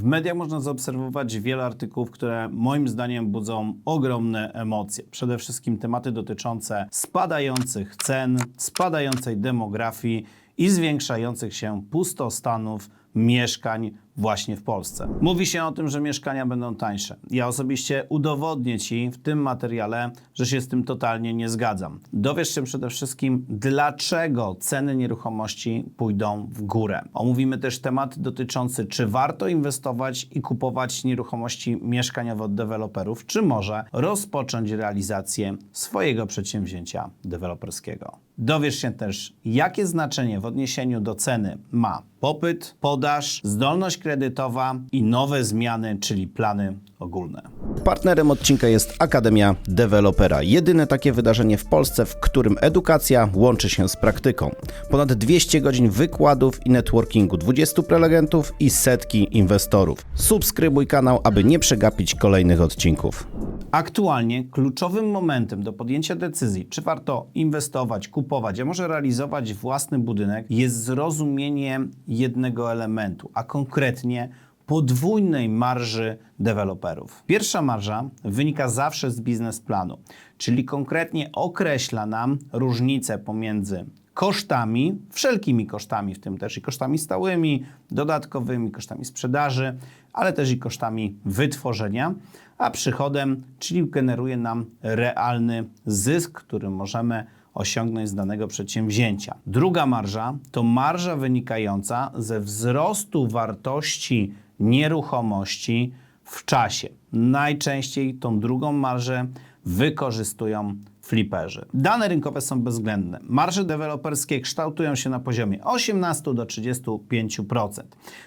W mediach można zaobserwować wiele artykułów, które moim zdaniem budzą ogromne emocje. Przede wszystkim tematy dotyczące spadających cen, spadającej demografii i zwiększających się pustostanów mieszkań właśnie w Polsce. Mówi się o tym, że mieszkania będą tańsze. Ja osobiście udowodnię Ci w tym materiale, że się z tym totalnie nie zgadzam. Dowiesz się przede wszystkim, dlaczego ceny nieruchomości pójdą w górę. Omówimy też temat dotyczący, czy warto inwestować i kupować nieruchomości mieszkaniowe od deweloperów, czy może rozpocząć realizację swojego przedsięwzięcia deweloperskiego. Dowiesz się też, jakie znaczenie w odniesieniu do ceny ma popyt, podaż, zdolność kredytowa i nowe zmiany, czyli plany ogólne. Partnerem odcinka jest Akademia Dewelopera. Jedyne takie wydarzenie w Polsce, w którym edukacja łączy się z praktyką. Ponad 200 godzin wykładów i networkingu, 20 prelegentów i setki inwestorów. Subskrybuj kanał, aby nie przegapić kolejnych odcinków. Aktualnie kluczowym momentem do podjęcia decyzji, czy warto inwestować, kupować, a może realizować własny budynek, jest zrozumienie jednego elementu, a konkretnie podwójnej marży deweloperów. Pierwsza marża wynika zawsze z biznesplanu, czyli konkretnie określa nam różnicę pomiędzy kosztami, wszelkimi kosztami, w tym też i kosztami stałymi, dodatkowymi, kosztami sprzedaży, ale też i kosztami wytworzenia, a przychodem, czyli generuje nam realny zysk, który możemy osiągnąć z danego przedsięwzięcia. Druga marża to marża wynikająca ze wzrostu wartości nieruchomości w czasie. Najczęściej tą drugą marżę wykorzystują fliperzy. Dane rynkowe są bezwzględne. Marże deweloperskie kształtują się na poziomie 18 do 35%.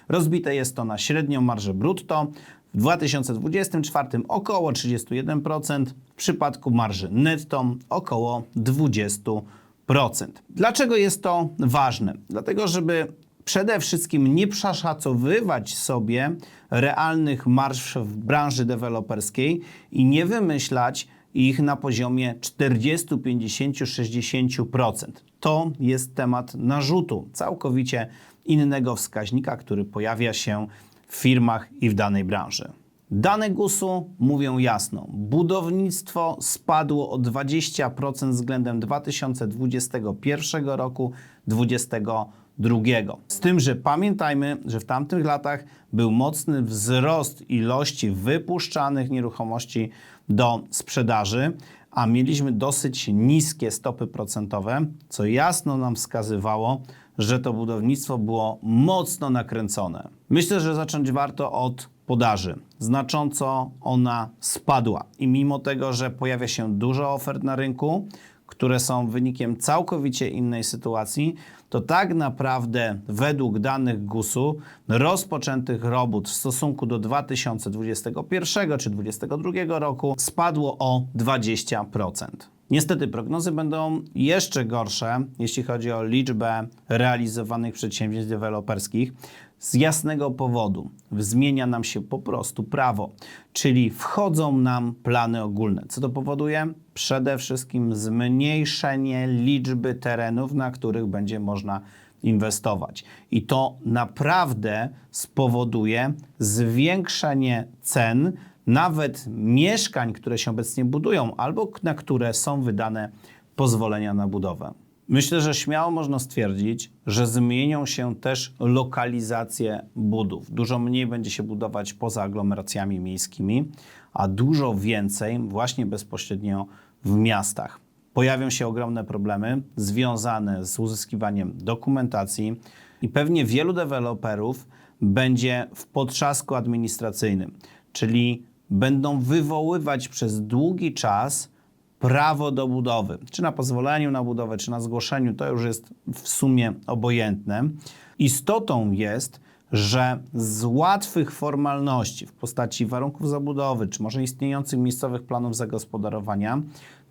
Rozbite jest to na średnią marżę brutto. W 2024 około 31%, w przypadku marży netto około 20%. Dlaczego jest to ważne? Dlatego, żeby przede wszystkim nie przeszacowywać sobie realnych marsz w branży deweloperskiej i nie wymyślać ich na poziomie 40, 50, 60%. To jest temat narzutu, całkowicie innego wskaźnika, który pojawia się w firmach i w danej branży. Dane GUS-u mówią jasno. Budownictwo spadło o 20% względem 2021 roku, 2022. Z tym, że pamiętajmy, że w tamtych latach był mocny wzrost ilości wypuszczanych nieruchomości do sprzedaży, a mieliśmy dosyć niskie stopy procentowe, co jasno nam wskazywało, że to budownictwo było mocno nakręcone. Myślę, że zacząć warto od podaży. Znacząco ona spadła i mimo tego, że pojawia się dużo ofert na rynku, które są wynikiem całkowicie innej sytuacji, to tak naprawdę według danych GUS-u rozpoczętych robót w stosunku do 2021 czy 2022 roku spadło o 20%. Niestety prognozy będą jeszcze gorsze, jeśli chodzi o liczbę realizowanych przedsięwzięć deweloperskich. Z jasnego powodu zmienia nam się po prostu prawo, czyli wchodzą nam plany ogólne. Co to powoduje? Przede wszystkim zmniejszenie liczby terenów, na których będzie można inwestować. I to naprawdę spowoduje zwiększenie cen nawet mieszkań, które się obecnie budują, albo na które są wydane pozwolenia na budowę. Myślę, że śmiało można stwierdzić, że zmienią się też lokalizacje budów. Dużo mniej będzie się budować poza aglomeracjami miejskimi, a dużo więcej właśnie bezpośrednio w miastach. Pojawią się ogromne problemy związane z uzyskiwaniem dokumentacji i pewnie wielu deweloperów będzie w potrzasku administracyjnym, czyli będą wywoływać przez długi czas prawo do budowy. Czy na pozwoleniu na budowę, czy na zgłoszeniu, to już jest w sumie obojętne. Istotą jest, że z łatwych formalności w postaci warunków zabudowy, czy może istniejących miejscowych planów zagospodarowania,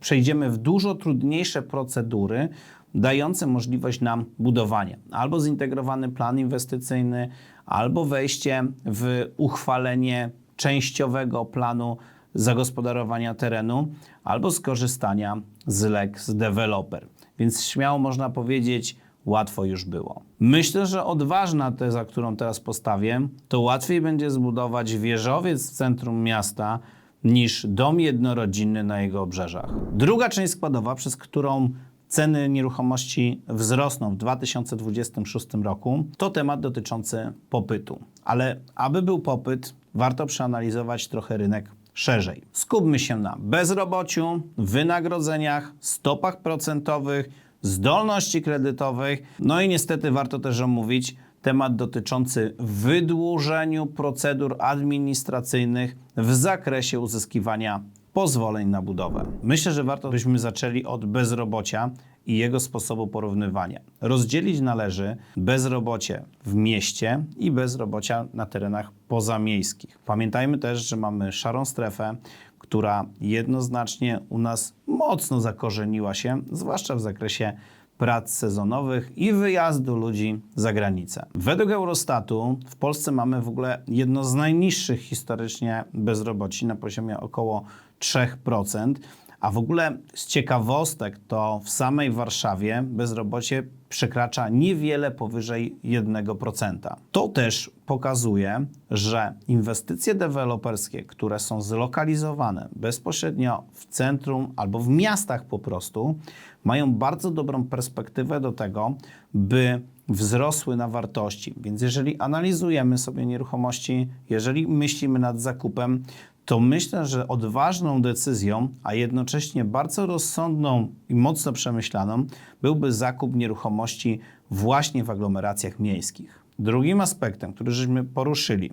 przejdziemy w dużo trudniejsze procedury, dające możliwość nam budowania. Albo zintegrowany plan inwestycyjny, albo wejście w uchwalenie częściowego planu zagospodarowania terenu albo skorzystania z Lex Developer. Więc śmiało można powiedzieć, łatwo już było. Myślę, że odważna teza, którą teraz postawię, to łatwiej będzie zbudować wieżowiec w centrum miasta niż dom jednorodzinny na jego obrzeżach. Druga część składowa, przez którą ceny nieruchomości wzrosną w 2026 roku, to temat dotyczący popytu. Ale aby był popyt, warto przeanalizować trochę rynek szerzej. Skupmy się na bezrobociu, wynagrodzeniach, stopach procentowych, zdolności kredytowych. No i niestety warto też omówić temat dotyczący wydłużeniu procedur administracyjnych w zakresie uzyskiwania pozwoleń na budowę. Myślę, że warto byśmy zaczęli od bezrobocia i jego sposobu porównywania. Rozdzielić należy bezrobocie w mieście i bezrobocia na terenach pozamiejskich. Pamiętajmy też, że mamy szarą strefę, która jednoznacznie u nas mocno zakorzeniła się, zwłaszcza w zakresie prac sezonowych i wyjazdu ludzi za granicę. Według Eurostatu w Polsce mamy w ogóle jedno z najniższych historycznie bezroboci na poziomie około 3%. A w ogóle z ciekawostek to w samej Warszawie bezrobocie przekracza niewiele powyżej 1%. To też pokazuje, że inwestycje deweloperskie, które są zlokalizowane bezpośrednio w centrum albo w miastach po prostu, mają bardzo dobrą perspektywę do tego, by wzrosły na wartości. Więc jeżeli analizujemy sobie nieruchomości, jeżeli myślimy nad zakupem, to myślę, że odważną decyzją, a jednocześnie bardzo rozsądną i mocno przemyślaną, byłby zakup nieruchomości właśnie w aglomeracjach miejskich. Drugim aspektem, który żeśmy poruszyli,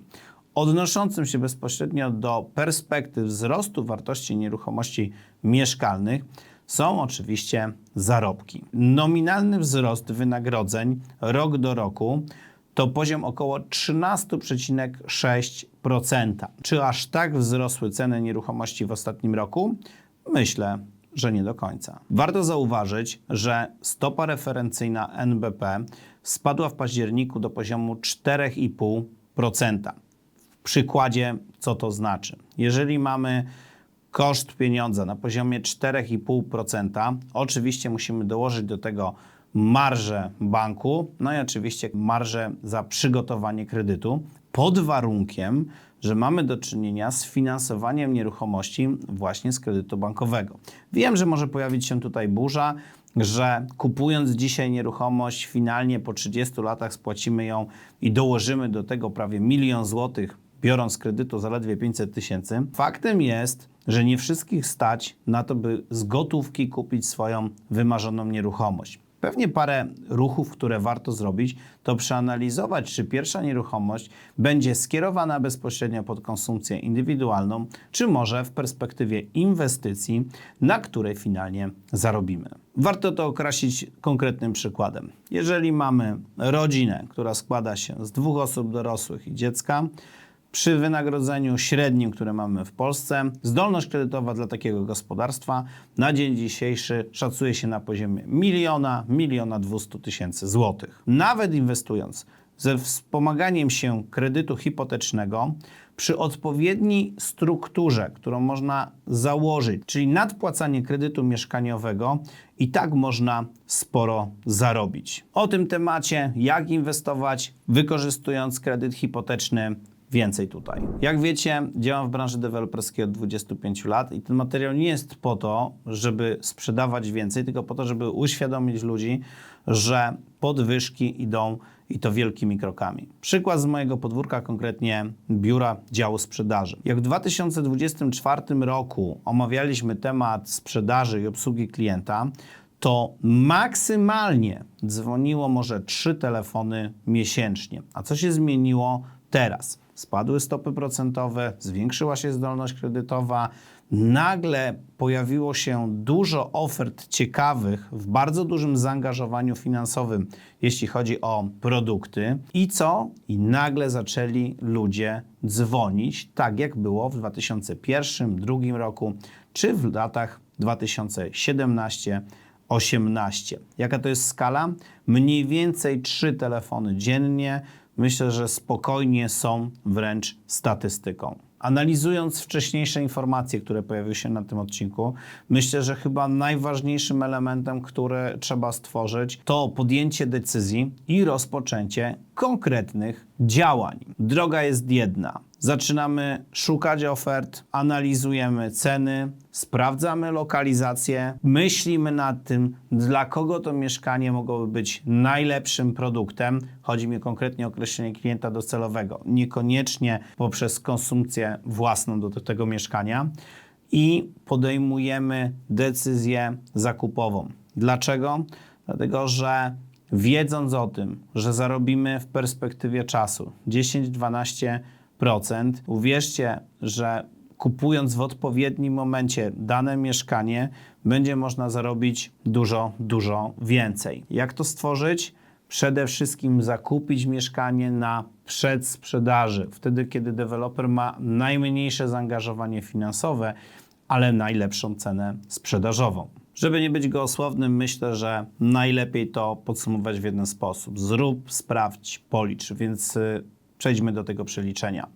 odnoszącym się bezpośrednio do perspektyw wzrostu wartości nieruchomości mieszkalnych, są oczywiście zarobki. Nominalny wzrost wynagrodzeń rok do roku to poziom około 13,6%. Czy aż tak wzrosły ceny nieruchomości w ostatnim roku? Myślę, że nie do końca. Warto zauważyć, że stopa referencyjna NBP spadła w październiku do poziomu 4,5%. W przykładzie, co to znaczy? Jeżeli mamy koszt pieniądza na poziomie 4,5%, oczywiście musimy dołożyć do tego marżę banku, no i oczywiście marżę za przygotowanie kredytu, pod warunkiem, że mamy do czynienia z finansowaniem nieruchomości właśnie z kredytu bankowego. Wiem, że może pojawić się tutaj burza, że kupując dzisiaj nieruchomość, finalnie po 30 latach spłacimy ją i dołożymy do tego prawie milion złotych, biorąc kredytu zaledwie 500 tysięcy. Faktem jest, że nie wszystkich stać na to, by z gotówki kupić swoją wymarzoną nieruchomość. Pewnie parę ruchów, które warto zrobić, to przeanalizować, czy pierwsza nieruchomość będzie skierowana bezpośrednio pod konsumpcję indywidualną, czy może w perspektywie inwestycji, na której finalnie zarobimy. Warto to określić konkretnym przykładem. Jeżeli mamy rodzinę, która składa się z dwóch osób dorosłych i dziecka, przy wynagrodzeniu średnim, które mamy w Polsce, zdolność kredytowa dla takiego gospodarstwa na dzień dzisiejszy szacuje się na poziomie miliona, miliona dwustu tysięcy złotych. Nawet inwestując ze wspomaganiem się kredytu hipotecznego przy odpowiedniej strukturze, którą można założyć, czyli nadpłacanie kredytu mieszkaniowego, i tak można sporo zarobić. O tym temacie, jak inwestować, wykorzystując kredyt hipoteczny, więcej tutaj. Jak wiecie, działam w branży deweloperskiej od 25 lat i ten materiał nie jest po to, żeby sprzedawać więcej, tylko po to, żeby uświadomić ludzi, że podwyżki idą i to wielkimi krokami. Przykład z mojego podwórka, konkretnie biura działu sprzedaży. Jak w 2024 roku omawialiśmy temat sprzedaży i obsługi klienta, to maksymalnie dzwoniło może trzy telefony miesięcznie. A co się zmieniło teraz? Spadły stopy procentowe, zwiększyła się zdolność kredytowa, nagle pojawiło się dużo ofert ciekawych w bardzo dużym zaangażowaniu finansowym, jeśli chodzi o produkty. I co? I nagle zaczęli ludzie dzwonić, tak jak było w 2001-2002 roku, czy w latach 2017 18. Jaka to jest skala? Mniej więcej 3 telefony dziennie. Myślę, że spokojnie są wręcz statystyką. Analizując wcześniejsze informacje, które pojawiły się na tym odcinku, myślę, że chyba najważniejszym elementem, który trzeba stworzyć, to podjęcie decyzji i rozpoczęcie konkretnych działań. Droga jest jedna. Zaczynamy szukać ofert, analizujemy ceny, sprawdzamy lokalizację, myślimy nad tym, dla kogo to mieszkanie mogłoby być najlepszym produktem. Chodzi mi konkretnie o określenie klienta docelowego, niekoniecznie poprzez konsumpcję własną do tego mieszkania i podejmujemy decyzję zakupową. Dlaczego? Dlatego, że wiedząc o tym, że zarobimy w perspektywie czasu 10-12%, uwierzcie, że kupując w odpowiednim momencie dane mieszkanie, będzie można zarobić dużo, dużo więcej. Jak to stworzyć? Przede wszystkim zakupić mieszkanie na przedsprzedaży, wtedy kiedy deweloper ma najmniejsze zaangażowanie finansowe, ale najlepszą cenę sprzedażową. Żeby nie być gołosłownym, myślę, że najlepiej to podsumować w jeden sposób. Zrób, sprawdź, policz, więc y, przejdźmy do tego przeliczenia.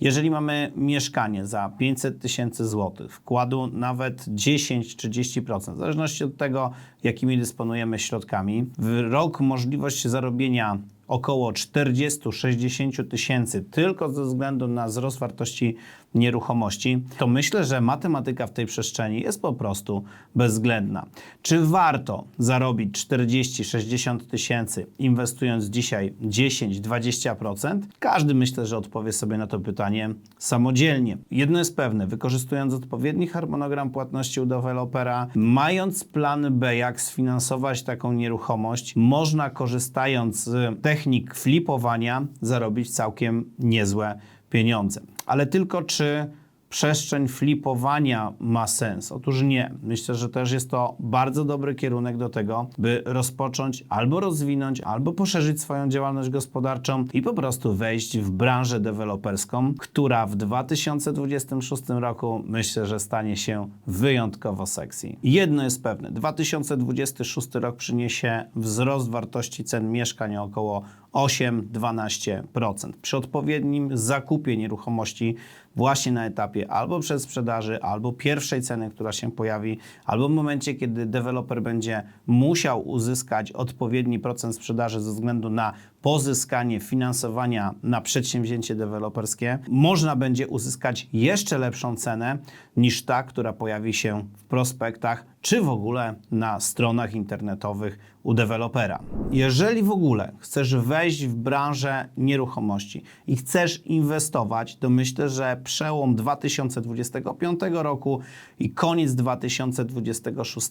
Jeżeli mamy mieszkanie za 500 tysięcy złotych, wkładu nawet 10-30%, w zależności od tego, jakimi dysponujemy środkami, w rok możliwość zarobienia około 40-60 tysięcy tylko ze względu na wzrost wartości nieruchomości, to myślę, że matematyka w tej przestrzeni jest po prostu bezwzględna. Czy warto zarobić 40-60 tysięcy inwestując dzisiaj 10-20%? Każdy myślę, że odpowie sobie na to pytanie samodzielnie. Jedno jest pewne, wykorzystując odpowiedni harmonogram płatności u dewelopera, mając plan B, jak sfinansować taką nieruchomość, można korzystając z technik flipowania zarobić całkiem niezłe pieniądze. Ale tylko czy przestrzeń flipowania ma sens? Otóż nie. Myślę, że też jest to bardzo dobry kierunek do tego, by rozpocząć albo rozwinąć, albo poszerzyć swoją działalność gospodarczą i po prostu wejść w branżę deweloperską, która w 2026 roku myślę, że stanie się wyjątkowo sexy. Jedno jest pewne, 2026 rok przyniesie wzrost wartości cen mieszkań o około 8-12%. Przy odpowiednim zakupie nieruchomości właśnie na etapie albo przedsprzedaży, albo pierwszej ceny, która się pojawi, albo w momencie, kiedy deweloper będzie musiał uzyskać odpowiedni procent sprzedaży ze względu na pozyskanie finansowania na przedsięwzięcie deweloperskie, można będzie uzyskać jeszcze lepszą cenę niż ta, która pojawi się w prospektach czy w ogóle na stronach internetowych u dewelopera. Jeżeli w ogóle chcesz wejść w branżę nieruchomości i chcesz inwestować, to myślę, że przełom 2025 roku i koniec 2026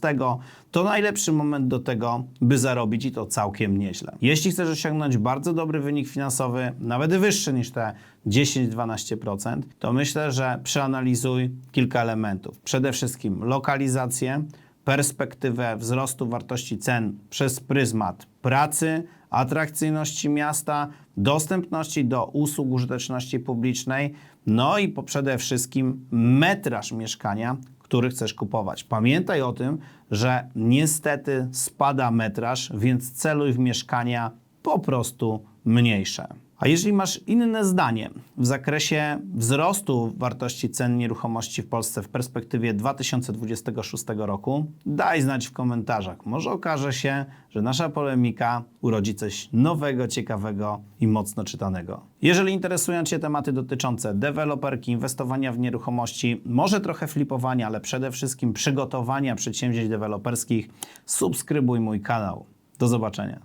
to najlepszy moment do tego, by zarobić i to całkiem nieźle. Jeśli chcesz osiągnąć bardzo dobry wynik finansowy, nawet wyższy niż te 10-12%, to myślę, że przeanalizuj kilka elementów. Przede wszystkim lokalizację, perspektywę wzrostu wartości cen przez pryzmat pracy, atrakcyjności miasta, dostępności do usług użyteczności publicznej, no i po przede wszystkim metraż mieszkania, który chcesz kupować. Pamiętaj o tym, że niestety spada metraż, więc celuj w mieszkania po prostu mniejsze. A jeżeli masz inne zdanie w zakresie wzrostu wartości cen nieruchomości w Polsce w perspektywie 2026 roku, daj znać w komentarzach. Może okaże się, że nasza polemika urodzi coś nowego, ciekawego i mocno czytanego. Jeżeli interesują Cię tematy dotyczące deweloperki, inwestowania w nieruchomości, może trochę flipowania, ale przede wszystkim przygotowania przedsięwzięć deweloperskich, subskrybuj mój kanał. Do zobaczenia.